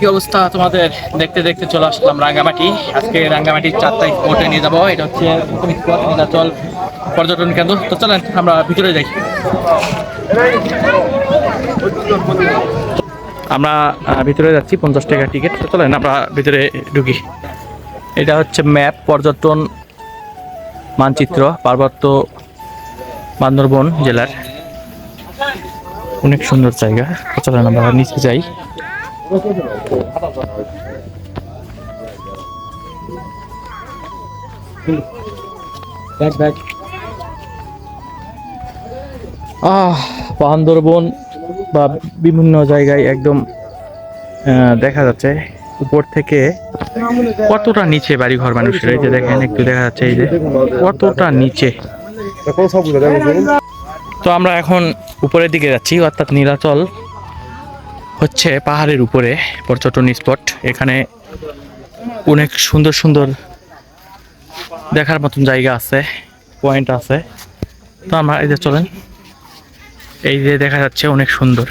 কি অবস্থা তোমাদের? দেখতে দেখতে চলে আসলাম রাঙ্গামাটি। আজকে রাঙ্গামাটির চারটা স্পটে নিয়ে যাব। এটা হচ্ছে নীলাচল পর্যটন কেন্দ্র। তো চলেন, আমরা ভিতরে যাই। আমরা ভিতরে যাচ্ছি, পঞ্চাশ টাকা টিকিট। তো চলেন, আমরা ভিতরে ঢুকি। এটা হচ্ছে ম্যাপ পর্যটন মানচিত্র, পার্বত্য বান্দরবন জেলার। অনেক সুন্দর জায়গা। চলেন, আমরা নিচে যাই। আহ, বান্দরবন বা বিভিন্ন জায়গায় একদম দেখা যাচ্ছে উপর থেকে কতটা নিচে বাড়ি ঘর মানুষের? এই যে দেখেন, একটু দেখা যাচ্ছে এই যে কতটা নিচে। তো আমরা এখন উপরের দিকে যাচ্ছি, অর্থাৎ নীলাচল। হচ্ছে পাহাড়ের উপরে পর্যটন স্পট। এখানে অনেক সুন্দর সুন্দর দেখার মতন জায়গা আছে পয়েন্ট আছে। তো আমরা এই যে চলেন এই যে দেখা যাচ্ছে অনেক সুন্দর।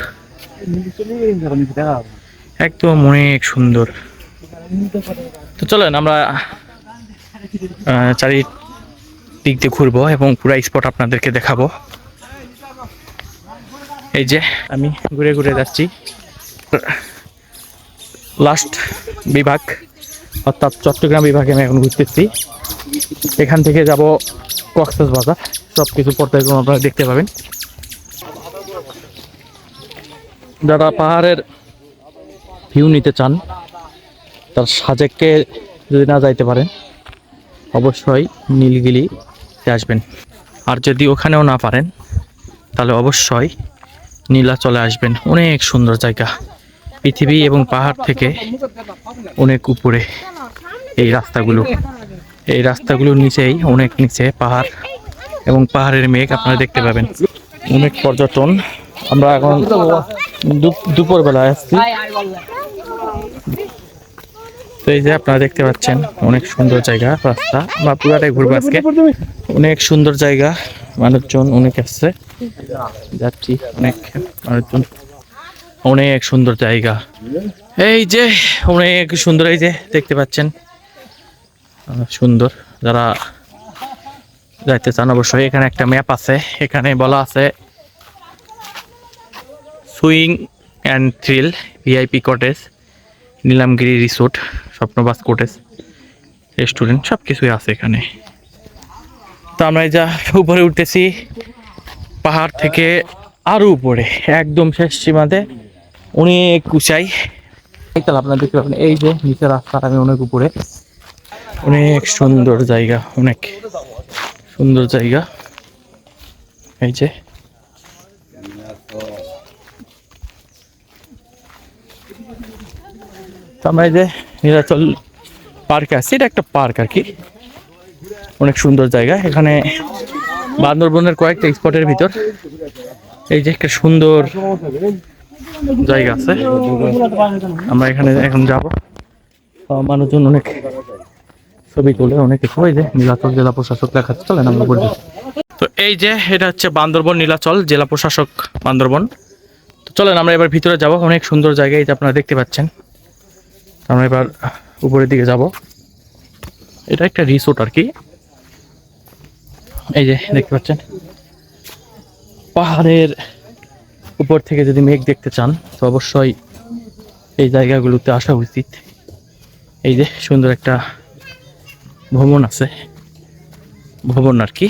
একদম অনেক সুন্দর। তো চলেন আমরা আহ, চারি দিক দিয়ে ঘুরবো এবং পুরো স্পট আপনাদেরকে দেখাবো। এই যে আমি ঘুরে ঘুরে যাচ্ছি। লাস্ট বিভাগ, অর্থাৎ চট্টগ্রাম বিভাগে আমি এখন ঘুরতেছি। এখান থেকে যাব কক্সবাজার বাজার সব কিছু পর্যায়ক্রম আপনারা দেখতে পাবেন। যারা পাহাড়ের ভিউ নিতে চান, তার সাজেককে যদি না যাইতে পারেন, অবশ্যই নীলগিরিতে আসবেন। আর যদি ওখানেও না পারেন, তাহলে অবশ্যই নীলা চলে আসবেন। অনেক সুন্দর জায়গা। পৃথিবী এবং পাহাড় থেকে অনেক উপরে এই রাস্তাগুলো। এই রাস্তাগুলোর নিচেই অনেক নিচে পাহাড় এবং পাহাড়ের মেঘ আপনারা দেখতে পাবেন। অনেক পর্যটন। আমরা এখন দুপুরবেলায় আসছি। তো এই যে আপনারা দেখতে পাচ্ছেন অনেক সুন্দর জায়গা রাস্তা। আমরা পুরাটাই ঘুরবো আজকে। অনেক সুন্দর জায়গা মানুষজন অনেক আসছে। যাচ্ছি অনেক মানুষজন। অনেক সুন্দর জায়গা। এই যে, অনেক সুন্দর, এই যে, দেখতে পাচ্ছেন। সুন্দর। যারা যাইতে চান অবশ্যই, এখানে একটা ম্যাপ আছে। এখানে বলা আছে, swing and thrill VIP cottage, Nilamgiri resort, Swapnabas cottage, restaurant সব কিছুই আছে এখানে। তো আমরা এই যা উপরে উঠতেছি, পাহাড় থেকে আরও উপরে, একদম শেষ সীমাতে। অনেক উঁচাই তাহলে আপনারা দেখতে পাবেন, এই যে নিচে রাস্তা আমি অনেক উপরে। অনেক সুন্দর জায়গা, অনেক সুন্দর জায়গা। এই যে। আমরা এই যে নীলাচল পার্কে আছি, এটা একটা পার্ক আর কি। অনেক সুন্দর জায়গা, এখানে বান্দরবনের কয়েকটা স্পটের ভিতর। এই যে একটা সুন্দর জায়গা আছে। আমরা এখানে এখন যাব। মানুষজন অনেক ছবি তোলে, অনেক ওই যে নীলাচল জেলা প্রশাসক দেখাচ্ছে, চলেন আমরা বলব তো এই যে, এটা হচ্ছে বান্দরবন নীলাচল জেলা প্রশাসক বান্দরবন। তো চলেন আমরা এবার ভিতরে যাব, অনেক সুন্দর জায়গা যে আপনারা দেখতে পাচ্ছেন। আমরা এবার উপরের দিকে যাব। এটা একটা রিসোর্ট আর কি। এই যে, দেখতে পাচ্ছেন। পাহাড়ের উপর থেকে যদি মেঘ দেখতে চান, তো অবশ্যই এই জায়গাগুলোতে আসা উচিত। এই যে সুন্দর একটা ভবন আছে। ভবন আর কি।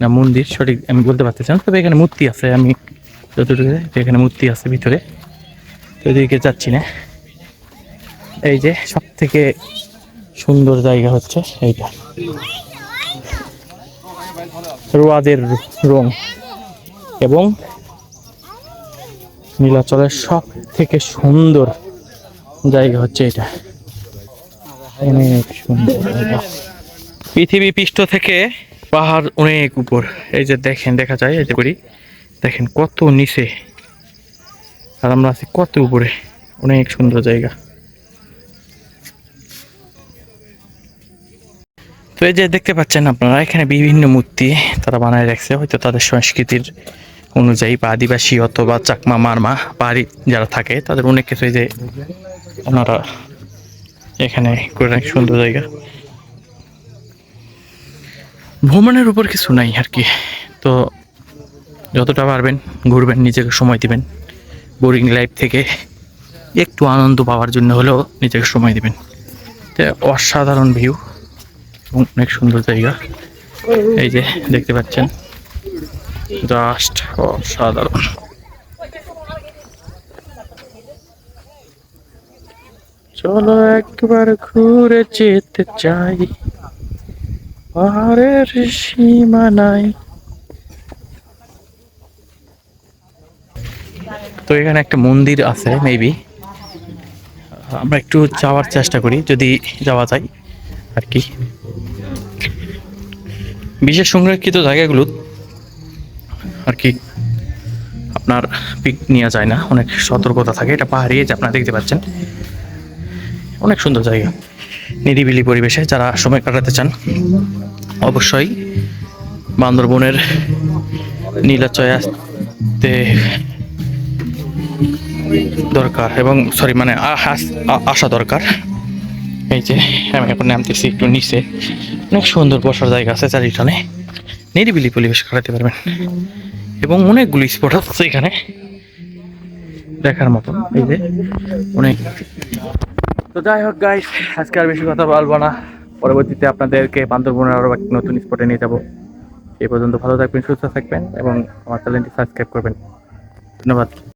না, মন্দির, সঠিক আমি বলতে পারতেছি না, তবে এখানে মূর্তি আছে, আমি যতটুকু এখানে মূর্তি আছে ভিতরে। তো এদিকে যাচ্ছি না। এই যে সব থেকে সুন্দর জায়গা হচ্ছে এইটা। রোয়াদের রং এবং নীলাচলের সব থেকে সুন্দর জায়গা হচ্ছে এটা। অনেক সুন্দর। পৃথিবী পৃষ্ঠ থেকে পাহাড় অনেক উপর। এই যে দেখেন, দেখা যায়, এই যে করি। দেখেন কত নিচে। আর আমরা আছি কত উপরে। অনেক সুন্দর জায়গা। তো এই যে দেখতে পাচ্ছেন আপনারা, এখানে বিভিন্ন মূর্তি তারা বানায় রাখছে, হয়তো তাদের সংস্কৃতির অনুযায়ী বা আদিবাসী অথবা চাকমা মারমা পাহাড়ি যারা থাকে, তাদের অনেক কিছু এই যে ওনারা এখানে রাখে, সুন্দর জায়গা। ভ্রমণের উপর কিছু নাই আর কি। তো যতটা পারবেন ঘুরবেন, নিজেকে সময় দিবেন। বোরিং লাইফ থেকে একটু আনন্দ পাওয়ার জন্য হলেও নিজেকে সময় দিবেন। অসাধারণ ভিউ এবং অনেক সুন্দর জায়গা। এই যে দেখতে পাচ্ছেন। জাস্ট অসাধারণ। চলো একবার ঘুরে যেতে চাই। পাহাড়ের সীমানায়। তো এখানে একটা মন্দির আছে মেবি আমরা একটু যাওয়ার চেষ্টা করি, যদি যাওয়া যায় আর কি। বিশেষ সংরক্ষিত জায়গাগুলো আর কি আপনার পিক নেওয়া যায় না। অনেক সতর্কতা থাকে। এটা পাহাড়ি যে আপনারা দেখতে পাচ্ছেন। অনেক সুন্দর জায়গা। নিরিবিলি পরিবেশে যারা সময় কাটাতে চান, অবশ্যই বান্দরবনের নীলাচয় আসতে দরকার এবং সরি মানে আসা দরকার। এই যে, আমি এখন নামতেছি একটু নিচে। অনেক সুন্দর বসার জায়গা আছে চারিখানে নিরিবিলি পরিবেশ কাটাতে পারবেন। এবং অনেকগুলো স্পট আছে এখানে। দেখার মতন এই যে অনেক। তো যাই হোক গাইস আজকে আর বেশি কথা বলব না। পরবর্তীতে আপনাদেরকে বান্দরবনের আরও একটি নতুন স্পটে নিয়ে যাব। এই পর্যন্ত ভালো থাকবেন, সুস্থ থাকবেন এবং আমার চ্যানেলটি সাবস্ক্রাইব করবেন। ধন্যবাদ।